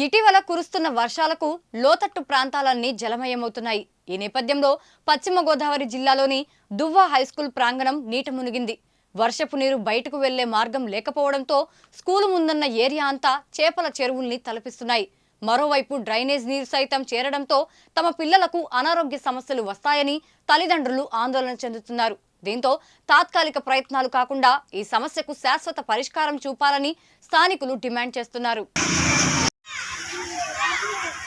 ఇటీవల కురుస్తున్న వర్షాలకు లోతట్టు ప్రాంతాలన్నీ జలమయమవుతున్నాయి. ఈ నేపథ్యంలో పశ్చిమ గోదావరి జిల్లాలోని దువ్వ హైస్కూల్ ప్రాంగణం నీట మునిగింది. వర్షపు నీరు బయటకు వెళ్ళే మార్గం లేకపోవడంతో స్కూలు ముందున్న ఏరియా అంతా చేపల చెరువుల్ని తలపిస్తున్నాయి. మరోవైపు డ్రైనేజ్ నీరు సైతం చేరడంతో తమ పిల్లలకు అనారోగ్య సమస్యలు వస్తాయని తల్లిదండ్రులు ఆందోళన చెందుతున్నారు. దీంతో తాత్కాలిక ప్రయత్నాలు కాకుండా ఈ సమస్యకు శాశ్వత పరిష్కారం చూపాలని స్థానికులు డిమాండ్ చేస్తున్నారు.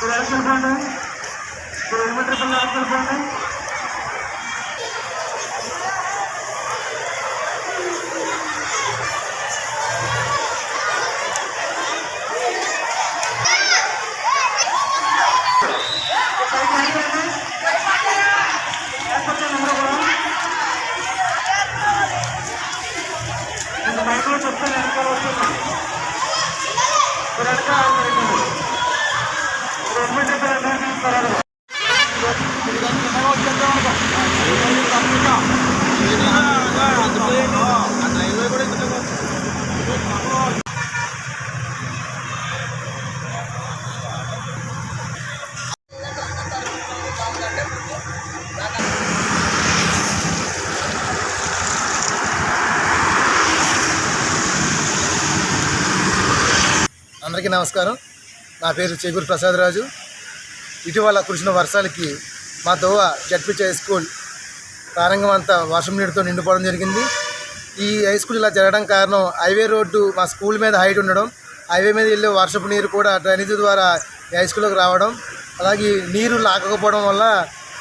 మీరు వెళ్ళిపోండి మీరు ఎలిమెంటరీ పిల్లలు వెళ్ళిపోండి మైక్లో అందరికీ నమస్కారం. నా పేరు చేకూరు ప్రసాదరాజు ఇటీవల కురిసిన వర్షాలకి మా దోవ జడ్పిచ్ హై స్కూల్ ప్రారంభం అంతా వర్షం నీటితో నిండిపోవడం జరిగింది. ఈ హై స్కూల్ ఇలా జరగడం కారణం హైవే రోడ్డు మా స్కూల్ మీద హైట్ ఉండడం హైవే మీద వెళ్ళే వర్షపు నీరు కూడా డ్రైనేజీ ద్వారా ఈ హై స్కూల్లోకి రావడం అలాగే నీరు లాగకపోవడం వల్ల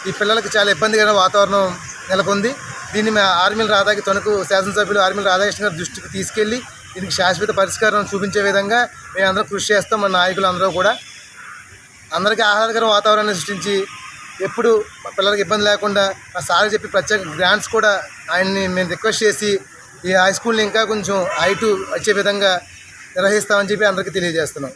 ఈ పిల్లలకు చాలా ఇబ్బందికరమైన వాతావరణం నెలకొంది. దీన్ని మా ఆర్మీల రాధాకి తణుకు శాసనసభ్యులు ఆర్మీల రాధాకృష్ణ గారి దృష్టికి తీసుకెళ్ళి దీనికి శాశ్వత పరిష్కారం చూపించే విధంగా మేమందరం కృషి చేస్తాం మన నాయకులు అందరూ కూడా. అందరికీ ఆహ్లాదకర వాతావరణాన్ని సృష్టించి ఎప్పుడు మా పిల్లలకి ఇబ్బంది లేకుండా మా సార్ చెప్పి ప్రత్యేక గ్రాంట్స్ కూడా ఆయన్ని మేము రిక్వెస్ట్ చేసి ఈ హై స్కూల్ని ఇంకా కొంచెం హైటు వచ్చే విధంగా నిర్వహిస్తామని చెప్పి అందరికీ తెలియజేస్తున్నాం.